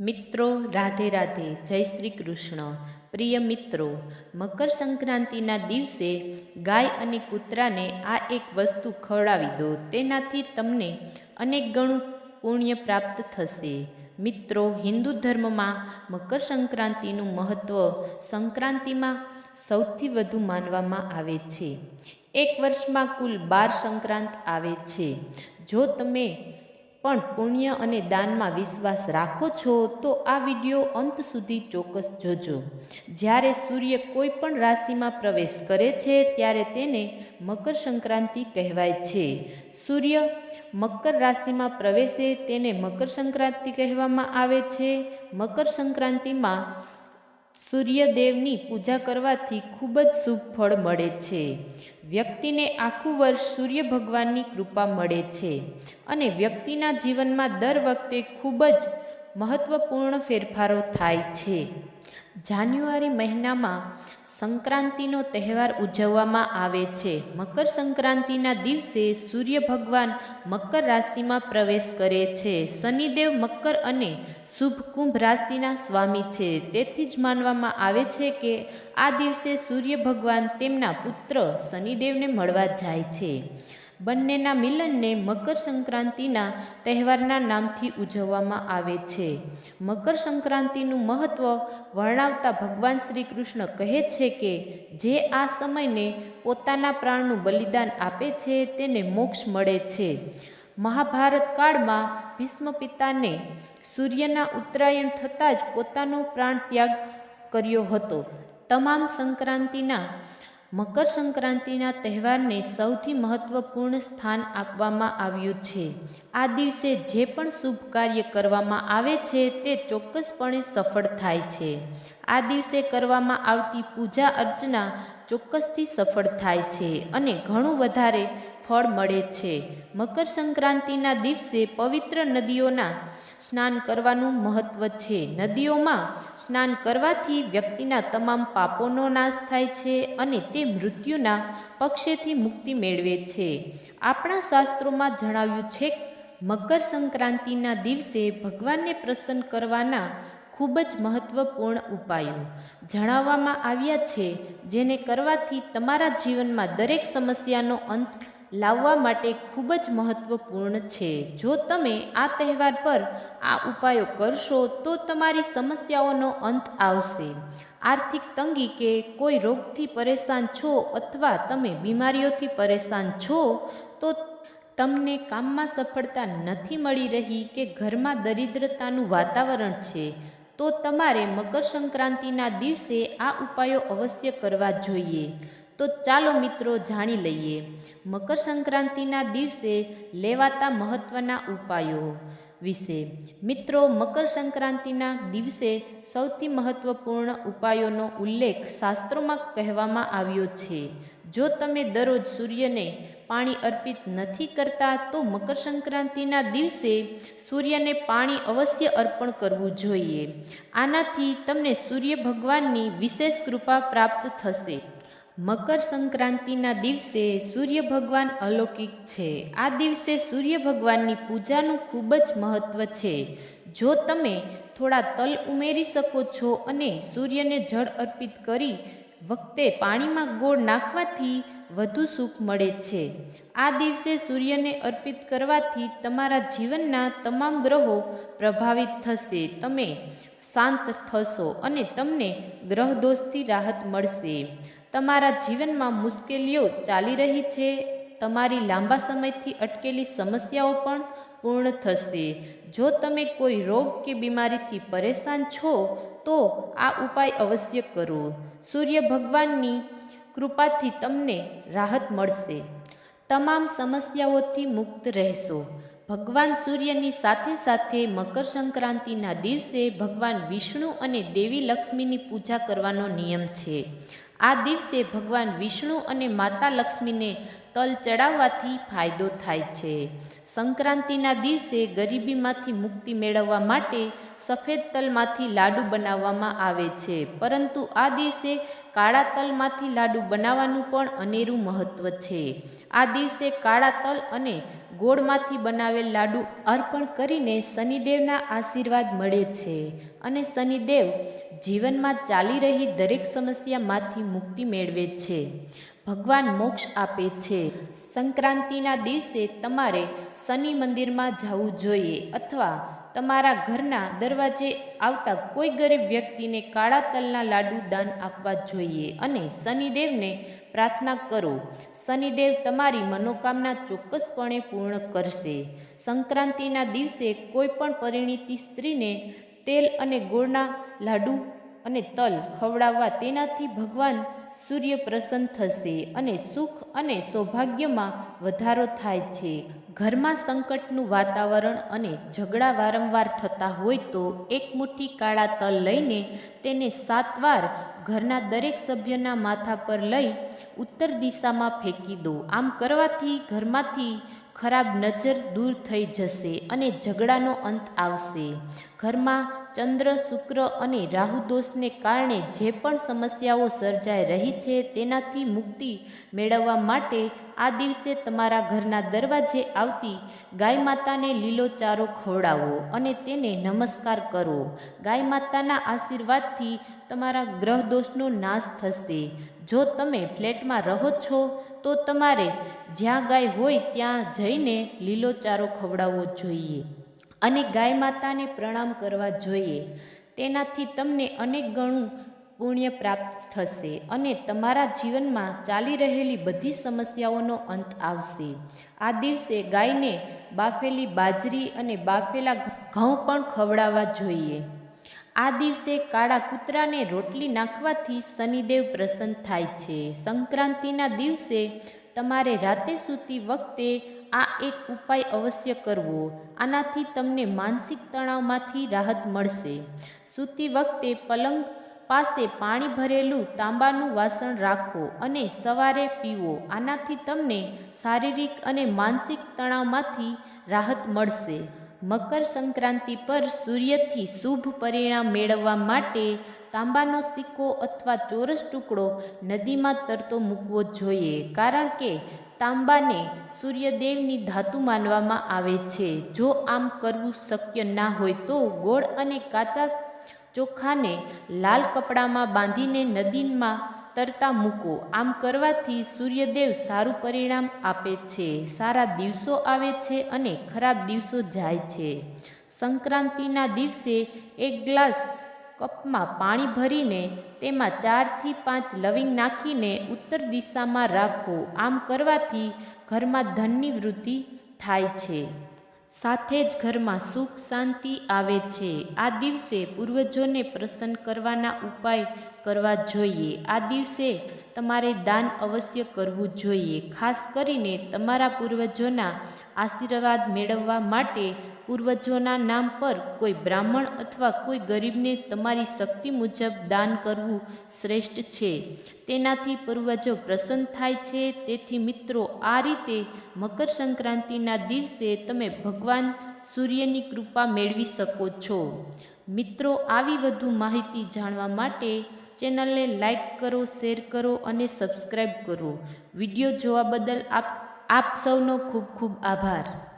મિત્રો, રાધે રાધે, જય શ્રી કૃષ્ણ. પ્રિય મિત્રો, મકર સંક્રાંતિના દિવસે ગાય અને કૂતરાને આ એક વસ્તુ ખવડાવી દો. તેનાથી તમને અનેક ગણું પુણ્ય પ્રાપ્ત થશે. મિત્રો, હિન્દુ ધર્મમાં મકર સંક્રાંતિનું મહત્ત્વ સંક્રાંતિમાં સૌથી વધુ માનવામાં આવે છે. એક વર્ષમાં કુલ બાર સંક્રાંત આવે છે. જો તમે પણ પુણ્ય અને દાનમાં વિશ્વાસ રાખો છો, તો આ વીડિયો અંત સુધી ચોક્કસ જોજો. જ્યારે સૂર્ય કોઈ પણ રાશિમાં પ્રવેશ કરે છે, ત્યારે તેને મકર સંક્રાંતિ કહેવાય છે. સૂર્ય મકર રાશિમાં પ્રવેશે, તેને મકર સંક્રાંતિ કહેવામાં આવે છે. મકર સંક્રાંતિમાં સૂર્યદેવની પૂજા કરવાથી ખૂબ જ શુભ ફળ મળે છે. વ્યક્તિને આખું વર્ષ સૂર્ય ભગવાનની કૃપા મળે છે અને વ્યક્તિના જીવનમાં દર વખતે ખૂબ જ મહત્વપૂર્ણ ફેરફારો થાય છે. જાન્યુઆરી મહિનામાં સંક્રાંતિનો તહેવાર ઉજવવામાં આવે છે. મકર સંક્રાંતિના દિવસે સૂર્ય ભગવાન મકર રાશિમાં પ્રવેશ કરે છે. શનિદેવ મકર અને શુભ કુંભ રાશિના સ્વામી છે. તેથી જ માનવામાં આવે છે કે આ દિવસે સૂર્ય ભગવાન તેમના પુત્ર શનિદેવને મળવા જાય છે. બંનેના મિલનને મકર સંક્રાંતિના તહેવારના નામથી ઉજવવામાં આવે છે. મકર સંક્રાંતિનું મહત્ત્વ વર્ણવતા ભગવાન શ્રી કૃષ્ણ કહે છે કે, જે આ સમયને પોતાના પ્રાણનું બલિદાન આપે છે, તેને મોક્ષ મળે છે. મહાભારત કાળમાં ભીષ્મ પિતાને સૂર્યના ઉત્તરાયણ થતાં જ પોતાનો પ્રાણ ત્યાગ કર્યો હતો. તમામ સંક્રાંતિના મકર સંક્રાંતિના તહેવારને સૌથી મહત્વપૂર્ણ સ્થાન આપવામાં આવ્યું છે. આ દિવસે જે પણ શુભ કાર્ય કરવામાં આવે છે તે ચોક્કસપણે સફળ થાય છે. આ દિવસે કરવામાં આવતી પૂજા અર્ચના ચોક્કસથી સફળ થાય છે અને ઘણું વધારે ફળ મળે છે. મકર સંક્રાંતિના દિવસે પવિત્ર નદીઓના સ્નાન કરવાનું મહત્ત્વ છે. નદીઓમાં સ્નાન કરવાથી વ્યક્તિના તમામ પાપોનો નાશ થાય છે અને તે મૃત્યુના પક્ષેથી મુક્તિ મેળવે છે. આપણા શાસ્ત્રોમાં જણાવ્યું છે મકર સંક્રાંતિના દિવસે ભગવાનને પ્રસન્ન કરવાના ખૂબ જ મહત્વપૂર્ણ ઉપાયો જણાવવામાં આવ્યા છે. જેને કરવાથી તમારા જીવનમાં દરેક સમસ્યાનો અંત લાવવા માટે ખૂબ જ મહત્વપૂર્ણ છે. જો તમે આ તહેવાર પર આ ઉપાયો કરશો, તો તમારી સમસ્યાઓનો અંત આવશે. આર્થિક તંગી કે કોઈ રોગથી પરેશાન છો અથવા તમે બીમારીઓથી પરેશાન છો, તો તમને કામમાં સફળતા નથી મળી રહી કે ઘરમાં દરિદ્રતાનું વાતાવરણ છે, તો તમારે મકર સંક્રાંતિના દિવસે આ ઉપાયો અવશ્ય કરવા જોઈએ. તો ચાલો મિત્રો જાણી લઈએ. મકર સંક્રાંતિના દિવસે લેવાતા મહત્ત્વના ઉપાયો વિશે. મિત્રો, મકર સંક્રાંતિના દિવસે સૌથી મહત્ત્વપૂર્ણ ઉપાયોનો ઉલ્લેખ શાસ્ત્રોમાં કહેવામાં આવ્યો છે. જો તમે દરરોજ સૂર્યને પાણી અર્પિત નથી કરતા, તો મકર સંક્રાંતિના દિવસે સૂર્યને પાણી અવશ્ય અર્પણ કરવું જોઈએ. આનાથી તમને સૂર્ય ભગવાનની વિશેષ કૃપા પ્રાપ્ત થશે. મકર સંક્રાંતિના દિવસે સૂર્ય ભગવાન અલૌકિક છે. આ દિવસે સૂર્ય ભગવાનની પૂજાનું ખૂબ જ મહત્ત્વ છે. જો તમે થોડા તલ ઉમેરી શકો છો અને સૂર્યને જળ અર્પિત કરી વખતે પાણીમાં ગોળ નાખવાથી વધુ સુખ મળે છે. આ દિવસે સૂર્યને અર્પિત કરવાથી તમારા જીવનના તમામ ગ્રહો પ્રભાવિત થશે. તમે શાંત થશો અને તમને ગ્રહ દોષથી રાહત મળશે. તમારા જીવનમાં મુશ્કેલીઓ ચાલી રહી છે, તમારી લાંબા સમયથી અટકેલી સમસ્યાઓ પણ પૂર્ણ થશે. જો તમે કોઈ રોગ કે બીમારીથી પરેશાન છો, તો આ ઉપાય અવશ્ય કરો. સૂર્ય ભગવાનની કૃપાથી તમને રાહત મળશે. તમામ સમસ્યાઓથી મુક્ત રહેશો. ભગવાન સૂર્યની સાથે સાથે મકર સંક્રાંતિના દિવસે ભગવાન વિષ્ણુ અને દેવી લક્ષ્મીની પૂજા કરવાનો નિયમ છે. આ દિવસે ભગવાન વિષ્ણુ અને માતા લક્ષ્મીને તલ ચડાવવાથી ફાયદો થાય છે. સંક્રાંતિના દિવસે ગરીબીમાંથી મુક્તિ મેળવવા માટે સફેદ તલમાંથી લાડુ બનાવવામાં આવે છે. પરંતુ આ દિવસે કાળા તલમાંથી લાડુ બનાવવાનું પણ અનેરું મહત્ત્વ છે. આ દિવસે કાળા તલ અને ગોળમાંથી બનાવેલ લાડુ અર્પણ કરીને શનિદેવના આશીર્વાદ મળે છે અને શનિદેવ જીવનમાં ચાલી રહી દરેક સમસ્યામાંથી મુક્તિ મેળવે છે. ભગવાન મોક્ષ આપે છે. સંક્રાંતિના દિવસે તમારે શનિ મંદિરમાં જવું જોઈએ અથવા તમારા ઘરના દરવાજે આવતા કોઈ ગરીબ વ્યક્તિને કાળા તલના લાડુ દાન આપવા જોઈએ અને શનિદેવને પ્રાર્થના કરો. શનિદેવ તમારી મનોકામના ચોક્કસપણે પૂર્ણ કરશે. સંક્રાંતિના દિવસે કોઈ પણ પરિણીતી સ્ત્રીને તેલ અને ગોળના લાડુ અને તલ ખવડાવવા તેનાથી ભગવાન સૂર્ય પ્રસન્ન થશે અને સુખ અને સૌભાગ્યમાં વધારો થાય છે. ઘરમાં સંકટનું વાતાવરણ અને ઝઘડા વારંવાર થતા હોય તો એક મુઠ્ઠી કાળા તલ લઈને તેને સાત વાર ઘરના દરેક સભ્યના માથા પર લઈ ઉત્તર દિશામાં ફેંકી દો. આમ કરવાથી ઘરમાંથી ખરાબ નજર દૂર થઈ જશે અને ઝઘડાનો અંત આવશે. ઘરમાં ચંદ્ર, શુક્ર અને રાહુ દોષને કારણે જે પણ સમસ્યાઓ સર્જાઈ રહી છે તેનાથી મુક્તિ મેળવવા માટે આ દિવસે તમારા ઘરના દરવાજે આવતી ગાય માતાને લીલો ચારો ખવડાવો અને તેને નમસ્કાર કરો. ગાય માતાના આશીર્વાદથી તમારા ગ્રહ દોષનો નાશ થશે. જો તમે ફ્લેટમાં રહો છો તો તમારે જ્યાં ગાય હોય ત્યાં જઈને લીલો ચારો ખવડાવવો જોઈએ અને ગાય માતાને પ્રણામ કરવા જોઈએ. તેનાથી તમને અનેક ગણું પુણ્ય પ્રાપ્ત થશે અને તમારા જીવનમાં ચાલી રહેલી બધી સમસ્યાઓનો અંત આવશે. આ દિવસે ગાયને બાફેલી બાજરી અને બાફેલા ઘઉં પણ ખવડાવવા જોઈએ. આ દિવસે કાળા કૂતરાને રોટલી નાખવાથી શનિદેવ પ્રસન્ન થાય છે. સંક્રાંતિના દિવસે તમારે રાતે સૂતી વખતે આ એક ઉપાય અવશ્ય કરવો. આનાથી તમને માનસિક તણાવમાંથી રાહત મળશે. સૂતી વખતે પલંગ પાસે પાણી ભરેલું તાંબાનું વાસણ રાખો અને સવારે પીવો. આનાથી તમને શારીરિક અને માનસિક તણાવમાંથી રાહત મળશે. મકર સંક્રાંતિ પર સૂર્યથી શુભ પરિણામ મેળવવા માટે તાંબાનો સિક્કો અથવા ચોરસ ટુકડો નદીમાં તરતો મૂકવો જોઈએ, કારણ કે તાંબાને સૂર્યદેવની ધાતુ માનવામાં આવે છે. જો આમ કરવું શક્ય ના હોય તો ગોળ અને કાચા ચોખાને લાલ કપડામાં બાંધીને નદીમાં તરતા મૂકો. આમ કરવાથી સૂર્યદેવ સારું પરિણામ આપે છે. સારા દિવસો આવે છે અને ખરાબ દિવસો જાય છે. સંક્રાંતિના દિવસે એક ગ્લાસ કપમાં પાણી ભરીને તેમાં ચારથી પાંચ લવિંગ નાખીને ઉત્તર દિશામાં રાખો. આમ કરવાથી ઘરમાં ધનની વૃદ્ધિ થાય છે. સાથે જ ઘરમાં સુખ શાંતિ આવે છે. આ દિવસે પૂર્વજોને પ્રસન્ન કરવાના ઉપાય કરવા જોઈએ. આ દિવસે તમારે દાન અવશ્ય કરવું જોઈએ. ખાસ કરીને તમારા પૂર્વજોના આશીર્વાદ મેળવવા માટે પૂર્વજોના નામ પર કોઈ બ્રાહ્મણ અથવા કોઈ ગરીબને તમારી શક્તિ મુજબ દાન કરવું શ્રેષ્ઠ છે. તેનાથી પૂર્વજો પ્રસન્ન થાય છે. તેથી મિત્રો, આ રીતે મકર સંક્રાંતિના દિવસે તમે ભગવાન સૂર્યની કૃપા મેળવી શકો છો. મિત્રો, આવી વધુ માહિતી જાણવા માટે ચેનલને લાઈક કરો, શેર કરો અને સબસ્ક્રાઈબ કરો. વીડિયો જોવા બદલ આપ આપ સૌનો ખૂબ ખૂબ આભાર.